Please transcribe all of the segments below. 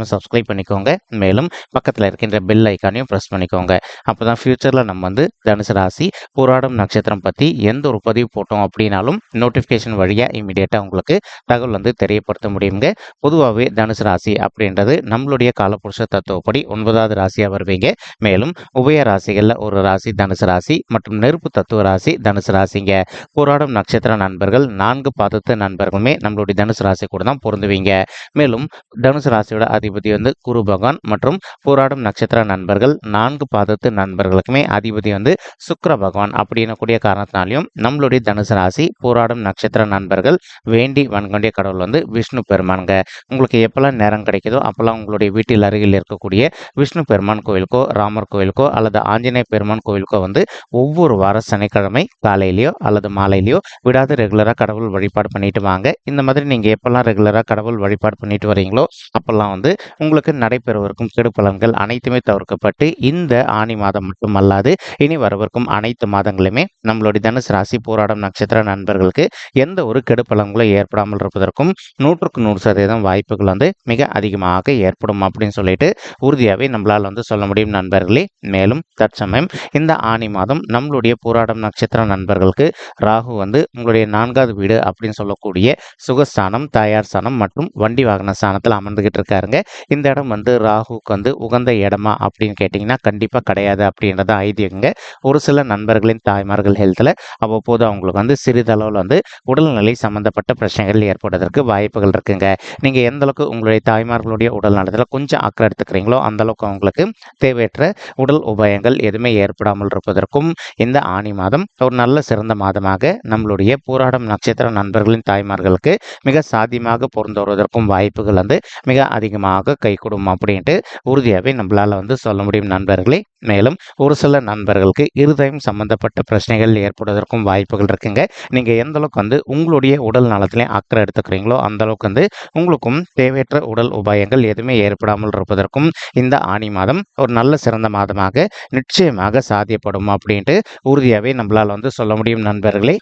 மறக்காமல் சப்ஸ்கிரைப் பண்ணிக்கோங்க. மேலும் பக்கத்தில் இருக்கின்ற பெல் ஐக்கானையும் ப்ரெஸ் பண்ணிக்கோங்க. அப்போ தான் ஃப்யூச்சரில் நம்ம வந்து தனுசு ராசி போராடும் நட்சத்திரம் பற்றி எந்த ஒரு பதிவு போட்டோம் அப்படின்னாலும் நோட்டிஃபிகேஷன் வழியாக இமீடியட்டாக உங்களுக்கு தகவல் வந்து தெரியப்படுத்த முடியுங்க. பொதுவாகவே தனுசு ராசி அப்படின்றது நம்மளுடைய காலப்புருஷ தத்துவப்படி ஒன்பதாவது ராசியாக வருவீங்க. மேலும் உபய ராசிகளில் ஒரு ராசி தனுசு ராசி மற்றும் நெருப்பு தத்துவ ராசி தனுசு ராசிங்க. போராடும் நட்சத்திர நண்பர்கள் நான்கு பாதத்து நண்பர்களுமே நம்மளுடைய தனுசு ராசி கூட தான் பொருந்துவீங்க. மேலும் தனுசு ராசியோட அதிபதி அதிபதி வந்து குரு பகவான் மற்றும் போராடும் நட்சத்திர நண்பர்கள். நான்கு பாதத்து நண்பர்களுக்குமே அதிபதி வந்து சுக்கர பகவான் அப்படின்னக்கூடிய காரணத்தினாலையும் நம்மளுடைய தனுசு ராசி போராடும் நட்சத்திர நண்பர்கள் வேண்டி வன்கொண்டிய கடவுள் வந்து விஷ்ணு பெருமானுங்க. உங்களுக்கு எப்பெல்லாம் நேரம் கிடைக்குதோ அப்பெல்லாம் உங்களுடைய வீட்டில் அருகில் இருக்கக்கூடிய விஷ்ணு பெருமான் கோவிலுக்கோ ராமர் கோவிலுக்கோ அல்லது ஆஞ்சநேய பெருமான் கோவிலுக்கோ வந்து ஒவ்வொரு வார சனிக்கிழமை காலையிலையோ அல்லது மாலையிலையோ விடாது ரெகுலராக கடவுள் வழிபாடு பண்ணிட்டு வாங்க. இந்த மாதிரி நீங்கள் எப்பெல்லாம் ரெகுலராக கடவுள் வழிபாடு பண்ணிட்டு வரீங்களோ அப்போல்லாம் வந்து உங்களுக்கு நடைபெறவிருக்கும் கெடு பலன்கள் அனைத்துமே தவிர்க்கப்பட்டு இந்த ஆணி மாதம் மட்டுமல்லாது இனி வரவிருக்கும் அனைத்து மாதங்களுமே நம்மளுடைய தனுசு ராசி போராடும் நட்சத்திர நண்பர்களுக்கு எந்த ஒரு கெடு பலன்களும் ஏற்படாமல் இருப்பதற்கும் நூற்றுக்கு நூறு சதவீதம் வாய்ப்புகள் வந்து மிக அதிகமாக ஏற்படும் அப்படின்னு சொல்லிட்டு உறுதியாகவே நம்மளால் வந்து சொல்ல முடியும் நண்பர்களே. மேலும் தற்சமயம் இந்த ஆணி மாதம் நம்மளுடைய போராடும் நட்சத்திர நண்பர்களுக்கு ராகு வந்து உங்களுடைய நான்காவது வீடு அப்படின்னு சொல்லக்கூடிய சுகஸ்தானம் தாயார் ஸ்தானம் மற்றும் வண்டி வாகன ஸ்தானத்தில் அமர்ந்துகிட்டு இருக்காருங்க. இந்த இடம் வந்து ராகுக்கு வந்து உகந்த இடமா அப்படின்னு கேட்டிங்கன்னா கண்டிப்பாக கிடையாது அப்படின்றத ஐதியங்க ஒரு சில நண்பர்களின் தாய்மார்கள் ஹெல்த்தில் அவ்வப்போது அவங்களுக்கு வந்து சிறிதளவில் வந்து உடல்நிலை சம்மந்தப்பட்ட பிரச்சனைகள் ஏற்படுவதற்கு வாய்ப்புகள் இருக்குங்க. நீங்கள் எந்த அளவுக்கு உங்களுடைய தாய்மார்களுடைய உடல் நலத்தில் கொஞ்சம் அக்கறை எடுத்துக்கிறீங்களோ அந்தளவுக்கு அவங்களுக்கு தேவையற்ற உடல் உபாயங்கள் எதுவுமே ஏற்படாமல் இருப்பதற்கும் இந்த ஆணி மாதம் ஒரு நல்ல சிறந்த மாதமாக நம்மளுடைய போராடும் நட்சத்திர நண்பர்களின் தாய்மார்களுக்கு மிக சாத்தியமாக பொருந்து வருவதற்கும் வாய்ப்புகள் வந்து மிக அதிகமாக கைகூடும் அப்படின்ட்டு உறுதியாகவே நம்மளால் வந்து சொல்ல முடியும் நண்பர்களே. மேலும் ஒரு சில நண்பர்களுக்கு இருதயம் சம்பந்தப்பட்ட பிரச்சனைகள் ஏற்படுவதற்கும் வாய்ப்புகள் இருக்குங்க. நீங்கள் எந்த அளவுக்கு வந்து உங்களுடைய உடல் நலத்திலையும் அக்கறை எடுத்துக்கிறீங்களோ அந்த அளவுக்கு வந்து உங்களுக்கும் தேவையற்ற உடல் உபாயங்கள் எதுவுமே ஏற்படாமல் இருப்பதற்கும் இந்த ஆணி மாதம் ஒரு நல்ல சிறந்த மாதமாக நிச்சயமாக சாத்தியப்படும் அப்படின்ட்டு உறுதியாகவே நம்மளால் வந்து சொல்ல முடியும் நண்பர்களே.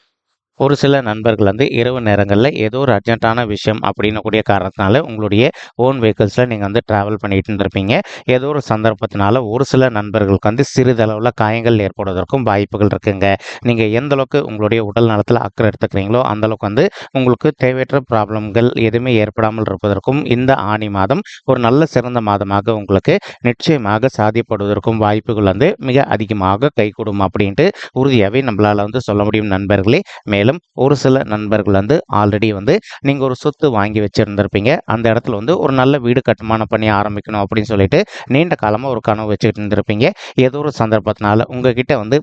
ஒரு சில நண்பர்கள் வந்து இரவு நேரங்களில் ஏதோ ஒரு அர்ஜென்ட்டான விஷயம் அப்படின்னு கூடிய காரணத்தினால உங்களுடைய ஓன் வெஹிக்கிள்ஸில் நீங்கள் வந்து ட்ராவல் பண்ணிட்டு இருப்பீங்க ஏதோ ஒரு சந்தர்ப்பத்தினால ஒரு சில நண்பர்களுக்கு வந்து சிறிதளவில் காயங்கள் ஏற்படுவதற்கும் வாய்ப்புகள் இருக்குங்க. நீங்கள் எந்த அளவுக்கு உங்களுடைய உடல் நலத்தில் அக்கறை எடுத்துக்கிறீங்களோ அந்தளவுக்கு வந்து உங்களுக்கு தேவையற்ற ப்ராப்ளம்கள் எதுவுமே ஏற்படாமல் இருப்பதற்கும் இந்த ஆணி மாதம் ஒரு நல்ல சிறந்த மாதமாக உங்களுக்கு நிச்சயமாக சாதிப்படுவதற்கும் வாய்ப்புகள் வந்து மிக அதிகமாக கைகூடும் அப்படின்ட்டு உறுதியாகவே நம்மளால் வந்து சொல்ல முடியும் நண்பர்களே. மேலும் ஒரு சில நண்பர்கள் வந்து ஆல்ரெடி வந்து நீங்கள் ஒரு சொத்து வாங்கி வச்சுருந்துருப்பீங்க. அந்த இடத்துல வந்து ஒரு நல்ல வீடு கட்டுமானம் பண்ணி ஆரம்பிக்கணும் அப்படின்னு சொல்லிட்டு நீண்ட காலமாக ஒரு கனவு வச்சுக்கிட்டு இருந்திருப்பீங்க ஏதோ ஒரு சந்தர்ப்பத்தினால உங்ககிட்ட வந்து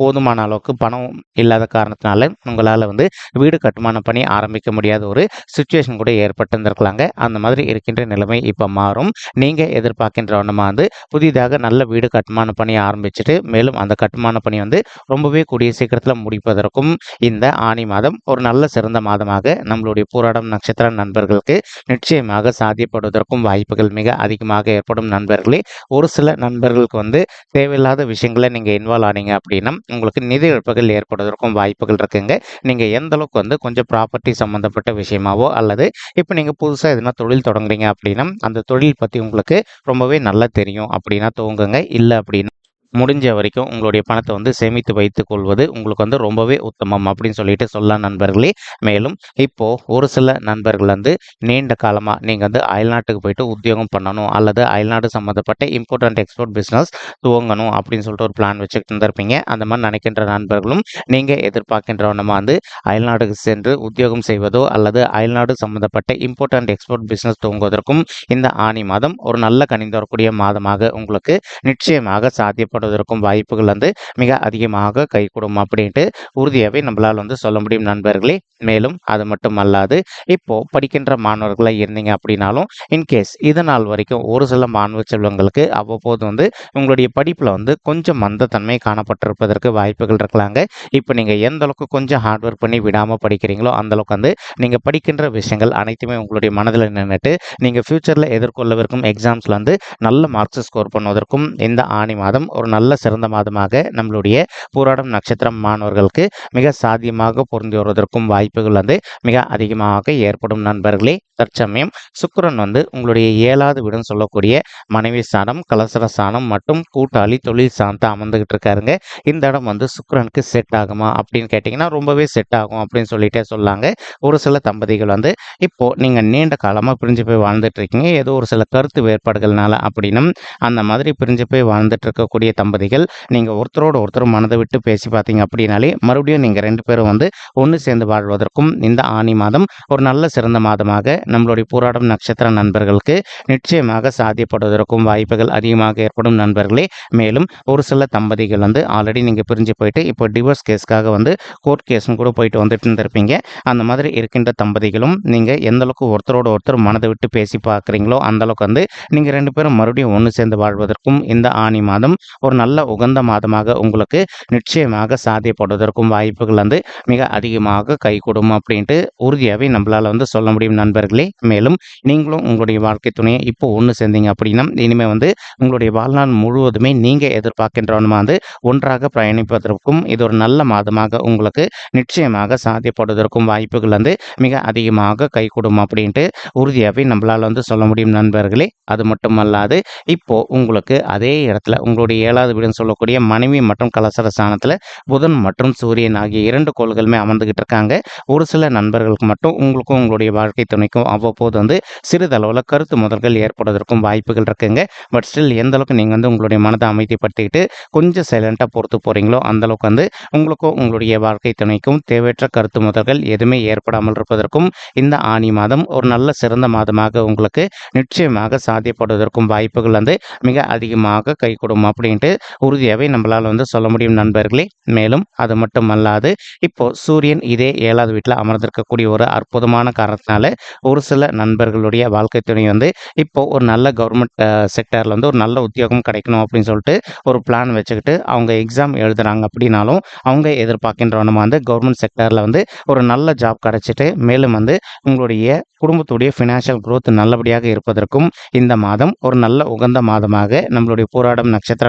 போதுமான அளவுக்கு பணம் இல்லாத காரணத்தினால உங்களால் வந்து வீடு கட்டுமானம் பண்ணி ஆரம்பிக்க முடியாத ஒரு சுச்சுவேஷன் கூட ஏற்பட்டிருந்திருக்கலாங்க. அந்த மாதிரி இருக்கின்ற நிலைமை இப்போ மாறும். நீங்கள் எதிர்பார்க்கின்ற வண்ணமாக வந்து புதிதாக நல்ல வீடு கட்டுமானம் பண்ணி ஆரம்பிச்சுட்டு மேலும் அந்த கட்டுமான பணி வந்து ரொம்பவே கூடிய சீக்கிரத்தில் முடிப்பதற்கும் இந்த ஆணி மாதம் ஒரு நல்ல சிறந்த மாதமாக நம்மளுடைய போராடம் நட்சத்திர நண்பர்களுக்கு நிச்சயமாக சாத்தியப்படுவதற்கும் வாய்ப்புகள் மிக அதிகமாக ஏற்படும் நண்பர்களே. ஒரு சில நண்பர்களுக்கு வந்து தேவையில்லாத விஷயங்களை நீங்கள் இன்வால்வ் ஆனீங்க அப்படின்னா உங்களுக்கு நிதி இழப்புகள் ஏற்படுவதற்கும் வாய்ப்புகள் இருக்குங்க. நீங்கள் எந்த அளவுக்கு வந்து கொஞ்சம் ப்ராப்பர்ட்டி சம்மந்தப்பட்ட விஷயமாவோ அல்லது இப்போ நீங்கள் புதுசாக எதுனா தொழில் தொடங்குறீங்க அப்படின்னா அந்த தொழில் பற்றி உங்களுக்கு ரொம்பவே நல்லா தெரியும் அப்படின்னா துவங்குங்க. இல்லை அப்படின்னா முடிஞ்ச வரைக்கும் உங்களுடைய பணத்தை வந்து சேமித்து வைத்துக் கொள்வது உங்களுக்கு வந்து ரொம்பவே உத்தமம் அப்படின்னு சொல்லிட்டு சொல்லலாம் நண்பர்களே. மேலும் இப்போ ஒரு சில நண்பர்கள் வந்து நீண்ட காலமாக நீங்கள் வந்து அயல்நாட்டுக்கு போயிட்டு உத்தியோகம் பண்ணணும் அல்லது அயல்நாடு சம்மந்தப்பட்ட இம்போர்ட் எக்ஸ்போர்ட் பிஸ்னஸ் துவங்கணும் அப்படின்னு சொல்லிட்டு ஒரு பிளான் வச்சுக்கிட்டு இருந்திருப்பீங்க. அந்த மாதிரி நினைக்கின்ற நண்பர்களும் நீங்கள் எதிர்பார்க்கின்றவனமாக வந்து அயல்நாடுக்கு சென்று உத்தியோகம் செய்வதோ அல்லது அயல்நாடு சம்மந்தப்பட்ட இம்பார்ட்டண்ட் எக்ஸ்போர்ட் பிஸ்னஸ் துவங்குவதற்கும் இந்த ஆணி மாதம் ஒரு நல்ல கணிந்து வரக்கூடிய மாதமாக உங்களுக்கு நிச்சயமாக சாத்தியப்படும். ஏற்படுவதற்கும் வாய்ப்புகள் வந்து மிக அதிகமாக கைகூடும் அப்படின்ட்டு உறுதியாகவே நம்மளால் வந்து சொல்ல முடியும் நண்பர்களே. மேலும் அது மட்டும் அல்லாது இப்போ படிக்கின்ற மாணவர்களாக இருந்தீங்க அப்படின்னாலும் இன்கேஸ் இது நாள் வரைக்கும் ஒரு சில மாணவ செல்வங்களுக்கு அவ்வப்போது வந்து உங்களுடைய படிப்பில் வந்து கொஞ்சம் மந்தத்தன்மை காணப்பட்டிருப்பதற்கு வாய்ப்புகள் இருக்கலாங்க. இப்போ நீங்கள் எந்த அளவுக்கு கொஞ்சம் ஹார்ட் ஒர்க் பண்ணி விடாமல் படிக்கிறீங்களோ அந்த அளவுக்கு வந்து நீங்கள் படிக்கின்ற விஷயங்கள் அனைத்துமே உங்களுடைய மனதில் நின்றுட்டு நீங்கள் ஃப்யூச்சரில் எதிர்கொள்ளவிருக்கும் எக்ஸாம்ஸில் வந்து நல்ல மார்க்ஸ் ஸ்கோர் பண்ணுவதற்கும் இந்த ஆணி மாதம் ஒரு நல்ல சிறந்த மாதமாக நம்மளுடைய போராடும் நட்சத்திரம் மாணவர்களுக்கு மிக சாத்தியமாக பொருந்தி வருவதற்கும் வாய்ப்புகள் வந்து மிக அதிகமாக ஏற்படும் நண்பர்களே. தற்சமயம் சுக்கரன் வந்து உங்களுடைய ஏழாவது வீடுன்னு சொல்லக்கூடிய மனைவி சாணம் கலசர சாணம் மற்றும் கூட்டாளி தொழில் சாணத்தை அமர்ந்துகிட்டு இருக்காருங்க. இந்த இடம் வந்து சுக்கரனுக்கு செட் ஆகுமா அப்படின்னு கேட்டிங்கன்னா ரொம்பவே செட் ஆகும் அப்படின்னு சொல்லிட்டே சொல்லாங்க. ஒரு சில தம்பதிகள் வந்து இப்போ நீங்கள் நீண்ட காலமாக பிரிஞ்சு போய் வாழ்ந்துட்டு இருக்கீங்க. ஏதோ ஒரு சில கருத்து வேறுபாடுகள்னால அப்படின்னும் அந்த மாதிரி பிரிஞ்சு போய் வாழ்ந்துட்டு இருக்கக்கூடிய தம்பதிகள் நீங்கள் ஒருத்தரோட ஒருத்தர் மனதை விட்டு பேசி பார்த்தீங்க அப்படின்னாலே மறுபடியும் நீங்கள் ரெண்டு பேரும் வந்து ஒன்று சேர்ந்து வாழ்வதற்கும் இந்த ஆணி மாதம் ஒரு நல்ல சிறந்த மாதமாக நம்மளுடைய போராடும் நட்சத்திர நண்பர்களுக்கு நிச்சயமாக சாத்தியப்படுவதற்கும் வாய்ப்புகள் அதிகமாக ஏற்படும் நண்பர்களே. மேலும் ஒரு சில தம்பதிகள் வந்து ஆல்ரெடி நீங்கள் பிரிஞ்சு போயிட்டு இப்போ டிவோர்ஸ் கேஸ்க்காக வந்து கோர்ட் கேஸும் கூட போயிட்டு வந்துட்டு இருந்திருப்பீங்க. அந்த மாதிரி இருக்கின்ற தம்பதிகளும் நீங்கள் எந்தளவுக்கு ஒருத்தரோட ஒருத்தர் மனதை விட்டு பேசி பார்க்குறீங்களோ அந்தளவுக்கு வந்து நீங்கள் ரெண்டு பேரும் மறுபடியும் ஒன்று சேர்ந்து வாழ்வதற்கும் இந்த ஆணி மாதம் ஒரு நல்ல உகந்த மாதமாக உங்களுக்கு நிச்சயமாக சாத்தியப்படுவதற்கும் வாய்ப்புகள் வந்து மிக அதிகமாக கைகூடும் அப்படின்ட்டு உறுதியாகவே நம்மளால் வந்து சொல்ல முடியும் நண்பர்களே. மேலும் நீங்களும் உங்களுடைய வாழ்க்கை துணையை இப்போ ஒன்று சேர்ந்தீங்க அப்படின்னா இனிமேல் வந்து உங்களுடைய வாழ்நாள் முழுவதுமே நீங்கள் எதிர்பார்க்கின்றவனுமா வந்து ஒன்றாக பயணிப்பதற்கும் இது ஒரு நல்ல மாதமாக உங்களுக்கு நிச்சயமாக சாத்தியப்படுவதற்கும் வாய்ப்புகள் வந்து மிக அதிகமாக கைகூடும் அப்படின்ட்டு உறுதியாகவே நம்மளால் வந்து சொல்ல முடியும் நண்பர்களே. அது மட்டும் அல்லாது இப்போ உங்களுக்கு அதே இடத்துல உங்களுடைய ஏழாவது வீடுன்னு சொல்லக்கூடிய மனைவி மற்றும் கலசர ஸ்தானத்தில் புதன் மற்றும் சூரியன் ஆகிய இரண்டு கோள்களுமே அமர்ந்துகிட்டு இருக்காங்க. ஒரு சில நண்பர்களுக்கு மட்டும் உங்களுக்கும் உங்களுடைய வாழ்க்கை துணைக்கும் அவ்வப்போது வந்து சிறிதளவில் கருத்து முதல்கள் ஏற்படுவதற்கும் வாய்ப்புகள் இருக்குங்க. பட் ஸ்டில் எந்த அளவுக்கு நீங்கள் வந்து உங்களுடைய மனதை அமைதிப்படுத்திக்கிட்டு கொஞ்சம் சைலண்ட்டாக பொறுத்து போகிறீங்களோ அந்தளவுக்கு வந்து உங்களுக்கும் உங்களுடைய வாழ்க்கை துணைக்கும் தேவையற்ற கருத்து முதல்கள் எதுவுமே ஏற்படாமல் இருப்பதற்கும் இந்த ஆணி மாதம் ஒரு நல்ல சிறந்த மாதமாக உங்களுக்கு நிச்சயமாக சாத்தியப்படுவதற்கும் வாய்ப்புகள் வந்து மிக அதிகமாக கைகூடும். அப்படின்ட்டு அப்படின்ட்டு உறுதியாகவே நம்மளால் வந்து சொல்ல முடியும் நண்பர்களே. மேலும் அது மட்டும் அல்லாது இப்போ சூரியன் இதே ஏழாவது வீட்டில் அமர்ந்திருக்கக்கூடிய ஒரு அற்புதமான காரணத்தினால ஒரு சில நண்பர்களுடைய வாழ்க்கை துணை வந்து இப்போ ஒரு நல்ல கவர்மெண்ட் செக்டரில் வந்து ஒரு நல்ல உத்தியோகம் கிடைக்கணும் அப்படின்னு சொல்லிட்டு ஒரு பிளான் வச்சுக்கிட்டு அவங்க எக்ஸாம் எழுதுகிறாங்க அப்படின்னாலும் அவங்க எதிர்பார்க்கின்றவனும் வந்து கவர்மெண்ட் செக்டரில் வந்து ஒரு நல்ல ஜாப் கிடைச்சிட்டு மேலும் வந்து உங்களுடைய குடும்பத்துடைய ஃபினான்ஷியல் குரோத் நல்லபடியாக இருப்பதற்கும் இந்த மாதம் ஒரு நல்ல உகந்த மாதமாக நம்மளுடைய போராடும் நட்சத்திர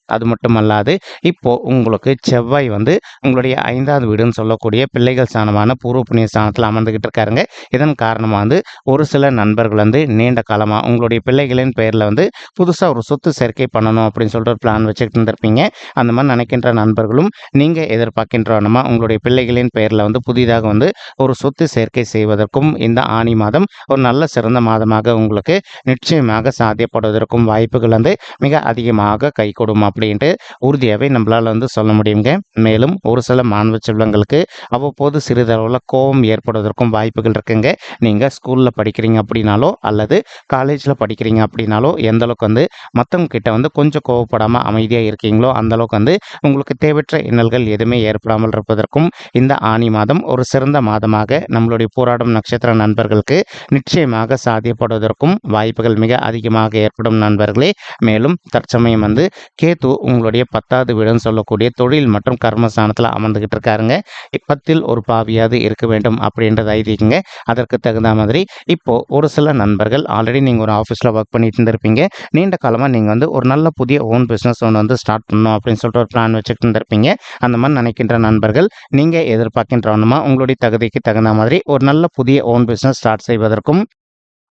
அது மட்டும் அல்லாது இப்போ உங்களுக்கு செவ்வாய் வந்து உங்களுடைய ஐந்தாவது வீடுன்னு சொல்லக்கூடிய பிள்ளைகள் ஸ்தானமான பூர்வ புண்ணிய ஸ்தானத்தில் அமர்ந்துகிட்டு இருக்காருங்க. இதன் காரணமாக வந்து ஒரு சில நண்பர்கள் வந்து நீண்ட காலமாக உங்களுடைய பிள்ளைகளின் பெயரில் வந்து புதுசாக ஒரு சொத்து சேர்க்கை பண்ணணும் அப்படின்னு சொல்லிட்டு ஒரு பிளான் வச்சுக்கிட்டு இருந்திருப்பீங்க. அந்த மாதிரி நினைக்கின்ற நண்பர்களும் நீங்கள் எதிர்பார்க்கின்றவனமா உங்களுடைய பிள்ளைகளின் பெயரில் வந்து புதிதாக வந்து ஒரு சொத்து சேர்க்கை செய்வதற்கும் இந்த ஆணி மாதம் ஒரு நல்ல சிறந்த மாதமாக உங்களுக்கு நிச்சயமாக சாத்தியப்படுவதற்கும் வாய்ப்புகள் வந்து மிக அதிகமாக கைகூடும் அப்படின்ட்டு உறுதியாகவே நம்மளால் வந்து சொல்ல முடியுங்க. மேலும் ஒரு சில மாணவ செல்வங்களுக்கு அவ்வப்போது சிறிதளவில் கோபம் ஏற்படுவதற்கும் வாய்ப்புகள் இருக்குங்க. நீங்கள் ஸ்கூலில் படிக்கிறீங்க அப்படின்னாலோ அல்லது காலேஜில் படிக்கிறீங்க அப்படின்னாலோ எந்த அளவுக்கு வந்து மற்றவங்க கிட்ட வந்து கொஞ்சம் கோவப்படாமல் அமைதியாக இருக்கீங்களோ அந்தளவுக்கு வந்து உங்களுக்கு தேவையற்ற இன்னல்கள் எதுவுமே ஏற்படாமல் இருப்பதற்கும் இந்த ஆணி மாதம் ஒரு சிறந்த மாதமாக நம்மளுடைய போராடும் நட்சத்திர நண்பர்களுக்கு நிச்சயமாக சாத்தியப்படுவதற்கும் வாய்ப்புகள் மிக அதிகமாக ஏற்படும் நண்பர்களே. மேலும் தற்சமயம் வந்து கேத்து உங்களுடைய பத்தாவது வீடுன்னு சொல்லக்கூடிய தொழில் மற்றும் கர்மஸ்தானத்தில் அமர்ந்துகிட்டு இருக்காருங்க இப்பத்தில் ஒரு பாவியாவது இருக்க வேண்டும் அப்படின்றது ஐதீகங்க. அதற்கு தகுந்த மாதிரி இப்போ ஒரு சில நண்பர்கள் ஆல்ரெடி நீங்கள் ஒரு ஆஃபீஸில் ஒர்க் பண்ணிட்டு இருந்திருப்பீங்க. நீண்ட காலமாக நீங்கள் வந்து ஒரு நல்ல புதிய ஓன் பிஸ்னஸ் ஒன்று வந்து ஸ்டார்ட் பண்ணணும் அப்படின்னு சொல்லிட்டு ஒரு பிளான் வச்சுக்கிட்டு இருந்திருப்பீங்க. அந்த மாதிரி நினைக்கின்ற நண்பர்கள் நீங்கள் எதிர்பார்க்கின்றவனுமா உங்களுடைய தகுதிக்கு தகுந்த மாதிரி ஒரு நல்ல புதிய ஓன் பிஸ்னஸ் ஸ்டார்ட் செய்வதற்கும்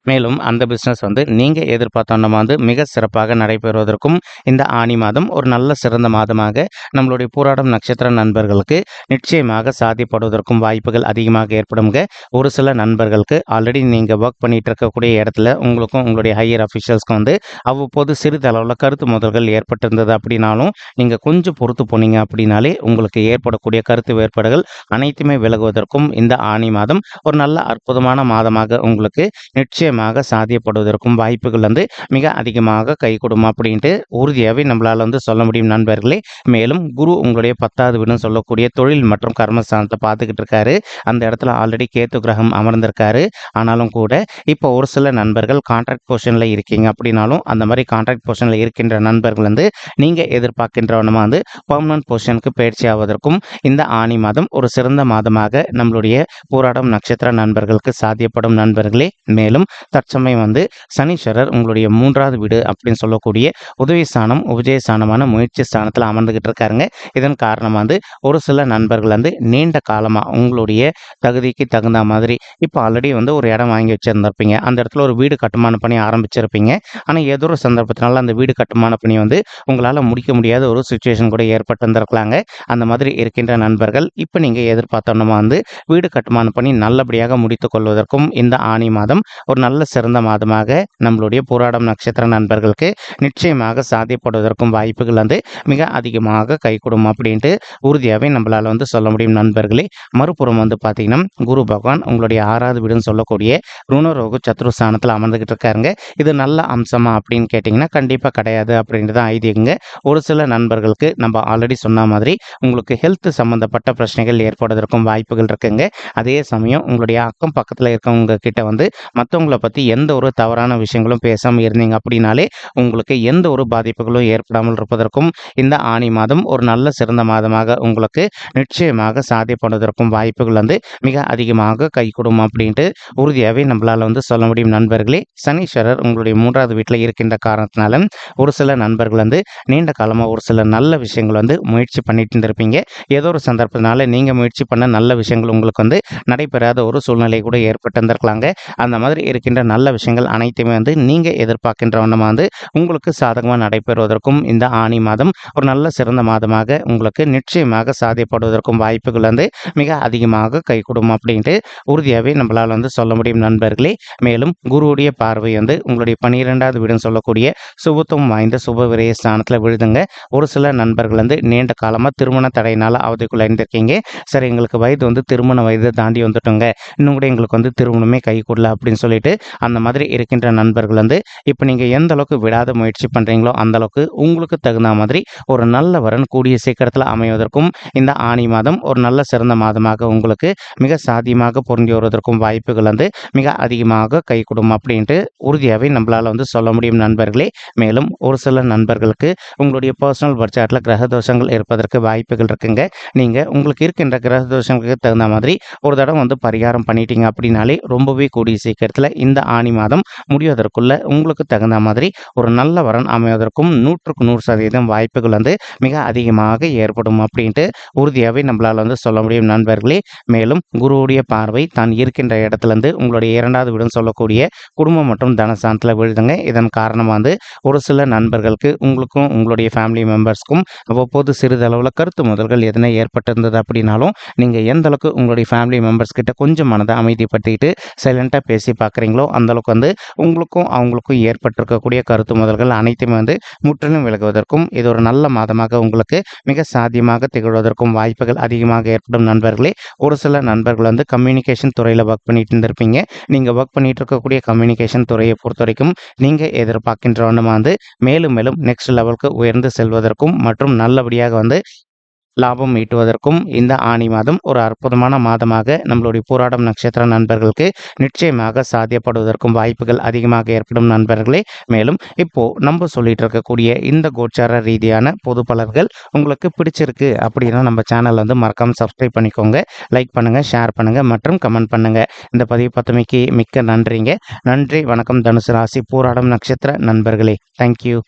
மேலும் அந்த பிஸ்னஸ் வந்து நீங்கள் எதிர்பார்த்தோன்னா வந்து மிக சிறப்பாக நடைபெறுவதற்கும் இந்த ஆணி மாதம் ஒரு நல்ல சிறந்த மாதமாக நம்மளுடைய போராடும் நட்சத்திர நண்பர்களுக்கு நிச்சயமாக சாத்தியப்படுவதற்கும் வாய்ப்புகள் அதிகமாக ஏற்படுங்க ஒரு சில நண்பர்களுக்கு ஆல்ரெடி நீங்கள் ஒர்க் பண்ணிட்டு இருக்கக்கூடிய இடத்துல உங்களுக்கும் உங்களுடைய ஹையர் அஃபிஷியல்ஸ்க்கும் வந்து அவ்வப்போது சிறிதளவில் கருத்து முதல்கள் ஏற்பட்டிருந்தது அப்படின்னாலும் நீங்கள் கொஞ்சம் பொறுத்து போனீங்க அப்படின்னாலே உங்களுக்கு ஏற்படக்கூடிய கருத்து வேறுபாடுகள் அனைத்துமே விலகுவதற்கும் இந்த ஆணி மாதம் ஒரு நல்ல அற்புதமான மாதமாக உங்களுக்கு நிச்சயம் நிச்சயமாக சாத்தியப்படுவதற்கும் வாய்ப்புகள் வந்து மிக அதிகமாக கைகூடும் அப்படின்ட்டு உறுதியாகவே நம்மளால் வந்து சொல்ல முடியும் நண்பர்களே. மேலும் குரு உங்களுடைய பத்தாவது வீடுன்னு சொல்லக்கூடிய தொழில் மற்றும் கர்மஸ்தானத்தை பார்த்துக்கிட்டு இருக்காரு. அந்த இடத்துல ஆல்ரெடி கேத்து கிரகம் அமர்ந்திருக்காரு. ஆனாலும் கூட இப்போ ஒரு சில நண்பர்கள் கான்ட்ராக்ட் பொசிஷனில் இருக்கீங்க அப்படின்னாலும் அந்த மாதிரி கான்ட்ராக்ட் பொசிஷனில் இருக்கின்ற நண்பர்கள் வந்து நீங்கள் எதிர்பார்க்கின்றவனமாக வந்து பர்மனன்ட் பொசிஷனுக்கு பயிற்சி ஆவதற்கும் இந்த ஆணி மாதம் ஒரு சிறந்த மாதமாக நம்மளுடைய போராடம் நட்சத்திர நண்பர்களுக்கு சாத்தியப்படும் நண்பர்களே. மேலும் தற்சமயம் வந்து சனீஸ்வரர் உங்களுடைய மூன்றாவது வீடு அப்படின்னு சொல்லக்கூடிய உதவி ஸ்தானம் உபஜய ஸ்தானமான முயற்சி ஸ்தானத்தில் அமர்ந்துகிட்டு இருக்காருங்க. இதன் காரணமாக வந்து ஒரு சில நண்பர்கள் வந்து நீண்ட காலமாக உங்களுடைய தகுதிக்கு தகுந்த மாதிரி இப்போ ஆல்ரெடி வந்து ஒரு இடம் வாங்கி வச்சுருந்துருப்பீங்க. அந்த இடத்துல ஒரு வீடு கட்டுமான பணி ஆரம்பிச்சிருப்பீங்க. ஆனால் ஏதோ ஒரு சந்தர்ப்பத்தினால அந்த வீடு கட்டுமான பணி வந்து உங்களால் முடிக்க முடியாத ஒரு சுச்சுவேஷன் கூட ஏற்பட்டிருந்திருக்கலாங்க அந்த மாதிரி இருக்கின்ற நண்பர்கள் இப்போ நீங்கள் எதிர்பார்த்தோன்னா வந்து வீடு கட்டுமான பணி நல்லபடியாக முடித்து கொள்வதற்கும் இந்த ஆணி மாதம் ஒரு நல்ல நல்ல சிறந்த மாதமாக நம்மளுடைய போராடம் நட்சத்திர நண்பர்களுக்கு நிச்சயமாக சாத்தியப்படுவதற்கும் வாய்ப்புகள் வந்து மிக அதிகமாக கைகூடும் அப்படின்ட்டு உறுதியாகவே நம்மளால் வந்து சொல்ல முடியும் நண்பர்களே. மறுபுறம் வந்து பார்த்தீங்கன்னா குரு பகவான் உங்களுடைய ஆறாவது வீடுன்னு சொல்லக்கூடிய ருணரோகு சத்ருஸ்தானத்தில் அமர்ந்துகிட்டு இருக்காருங்க. இது நல்ல அம்சமா அப்படின்னு கேட்டிங்கன்னா கண்டிப்பாக கிடையாது அப்படின்றது தான் ஐதீகங்க. ஒரு சில நண்பர்களுக்கு நம்ம ஆல்ரெடி சொன்ன மாதிரி உங்களுக்கு ஹெல்த் சம்மந்தப்பட்ட பிரச்சனைகள் ஏற்படுவதற்கும் வாய்ப்புகள் இருக்குங்க. அதே சமயம் உங்களுடைய அக்கம் பக்கத்தில் இருக்கவங்க கிட்ட வந்து மற்றவங்கள பற்றி எந்த ஒரு தவறான விஷயங்களும் பேசாமல் இருந்தீங்க அப்படின்னாலே உங்களுக்கு எந்த ஒரு பாதிப்புகளும் ஏற்படாமல் இருப்பதற்கும் இந்த ஆணி மாதம் ஒரு நல்ல சிறந்த மாதமாக உங்களுக்கு நிச்சயமாக சாத்தியப்படுவதற்கும் வாய்ப்புகள் வந்து மிக அதிகமாக கைகூடும் அப்படின்ட்டு உறுதியாகவே நம்மளால் வந்து சொல்ல முடியும். நண்பர்களே சனீஸ்வரர் உங்களுடைய மூன்றாவது வீட்டில் இருக்கின்ற காரணத்தினால ஒரு சில நண்பர்கள் வந்து நீண்ட காலமாக ஒரு சில நல்ல விஷயங்கள் வந்து முயற்சி பண்ணிட்டு இருந்திருப்பீங்க. ஏதோ ஒரு சந்தர்ப்பத்தினால நீங்கள் முயற்சி பண்ண நல்ல விஷயங்கள் உங்களுக்கு வந்து நடைபெறாத ஒரு சூழ்நிலை கூட ஏற்பட்டு இருந்திருக்கலாங்க. அந்த மாதிரி இருக்கின்ற நல்ல விஷயங்கள் அனைத்துமே வந்து நீங்கள் எதிர்பார்க்கின்ற வண்ணமாக வந்து உங்களுக்கு சாதகமாக நடைபெறுவதற்கும் இந்த ஆணி மாதம் ஒரு நல்ல சிறந்த மாதமாக உங்களுக்கு நிச்சயமாக சாதியப்படுவதற்கும் வாய்ப்புகள் வந்து மிக அதிகமாக கைகூடும் அப்படின்ட்டு உறுதியாகவே நம்மளால் வந்து சொல்ல முடியும் நண்பர்களே. மேலும் குருவுடைய பார்வை வந்து உங்களுடைய பன்னிரெண்டாவது வீடுன்னு சொல்லக்கூடிய சுபத்துவம் வாய்ந்த சுப விரைய ஸ்தானத்தில் விழுதுங்க. ஒரு சில நண்பர்கள் வந்து நீண்ட காலமாக திருமண தடையினால் அவதிக்குள்ள இருந்திருக்கீங்க சரி எங்களுக்கு வயது வந்து திருமண வயதை தாண்டி வந்துட்டோங்க. இன்னும் கூட எங்களுக்கு வந்து திருமணமே கை கூடல அப்படின்னு சொல்லிட்டு அந்த மாதிரி இருக்கின்ற நண்பர்கள் வந்து இப்போ நீங்கள் எந்த அளவுக்கு விடாத முயற்சி பண்ணுறீங்களோ அந்த அளவுக்கு உங்களுக்கு தகுந்த மாதிரி ஒரு நல்ல வரன் கூடிய சீக்கிரத்தில் அமைவதற்கும் இந்த ஆணி மாதம் ஒரு நல்ல சிறந்த மாதமாக உங்களுக்கு மிக சாத்தியமாக பொருந்தி வருவதற்கும் வாய்ப்புகள் வந்து மிக அதிகமாக கை கொடுக்கும் அப்படின்ட்டு உறுதியாகவே நம்மளால் வந்து சொல்ல முடியும் நண்பர்களே. மேலும் ஒரு சில நண்பர்களுக்கு உங்களுடைய பர்சனல் பட்ஜெட்டில் கிரக தோஷங்கள் இருப்பதற்கு வாய்ப்புகள் இருக்குங்க. நீங்கள் உங்களுக்கு இருக்கின்ற கிரக தோஷங்களுக்கு தகுந்த மாதிரி ஒரு தடவை வந்து பரிகாரம் பண்ணிட்டீங்க அப்படின்னாலே ரொம்பவே கூடிய சீக்கிரத்தில் இந்த ஆணி மாதம் முடிவதற்குள்ள உங்களுக்கு தகுந்த மாதிரி ஒரு நல்ல வரன் அமைவதற்கும் நூற்றுக்கு நூறு சதவீதம் வாய்ப்புகள் வந்து மிக அதிகமாக ஏற்படும் அப்படின்ட்டு உறுதியாகவே நம்மளால் வந்து சொல்ல முடியும் நண்பர்களே. மேலும் குருவுடைய பார்வை தான் இருக்கின்ற இடத்துலேருந்து உங்களுடைய இரண்டாவது வீடுன்னு சொல்லக்கூடிய குடும்பம் மற்றும் தனசாந்தத்தில் விழுதுங்க. இதன் காரணமாக வந்து ஒரு சில நண்பர்களுக்கு உங்களுக்கும் உங்களுடைய ஃபேமிலி மெம்பர்ஸ்க்கும் அவ்வப்போது சிறிதளவில் கருத்து முதல்கள் எதனா ஏற்பட்டிருந்தது அப்படின்னாலும் நீங்கள் எந்த அளவுக்கு உங்களுடைய ஃபேமிலி மெம்பர்ஸ் கிட்ட கொஞ்சம் மனதை அமைதிப்படுத்திக்கிட்டு சைலண்ட்டாக பேசி பார்க்குறீங்க அந்த அளவுக்கு வந்து உங்களுக்கும் அவங்களுக்கும் ஏற்பட்டிருக்கக்கூடிய கருத்து முதல்கள் அனைத்துமே வந்து முற்றிலும் விலகுவதற்கும் இது ஒரு நல்ல மாதமாக உங்களுக்கு மிக சாத்தியமாக திகழ்வதற்கும் வாய்ப்புகள் அதிகமாக ஏற்படும் நண்பர்களே. ஒரு சில நண்பர்கள் வந்து கம்யூனிகேஷன் துறையில் ஒர்க் பண்ணிட்டு இருந்திருப்பீங்க. நீங்கள் ஒர்க் பண்ணிட்டு இருக்கக்கூடிய கம்யூனிகேஷன் துறையை பொறுத்த வரைக்கும் நீங்கள் எதிர்பார்க்கின்ற வந்து மேலும் மேலும் நெக்ஸ்ட் லெவலுக்கு உயர்ந்து செல்வதற்கும் மற்றும் நல்லபடியாக வந்து லாபம் ஈட்டுவதற்கும் இந்த ஆணி மாதம் ஒரு அற்புதமான மாதமாக நம்மளுடைய போராடும் நட்சத்திர நண்பர்களுக்கு நிச்சயமாக சாத்தியப்படுவதற்கும் வாய்ப்புகள் அதிகமாக ஏற்படும் நண்பர்களே. மேலும் இப்போ நம்ம சொல்லிட்டு இருக்கக்கூடிய இந்த கோச்சார ரீதியான பொது பலர்கள் உங்களுக்கு பிடிச்சிருக்கு அப்படின்னா நம்ம சேனல் வந்து மறக்காம சப்ஸ்கிரைப் பண்ணிக்கோங்க லைக் பண்ணுங்க ஷேர் பண்ணுங்க மற்றும் கமெண்ட் பண்ணுங்க. இந்த பதிவு பத்துமைக்கு மிக்க நன்றிங்க. நன்றி வணக்கம் தனுசு ராசி போராடும் நட்சத்திர நண்பர்களே. தேங்க்யூ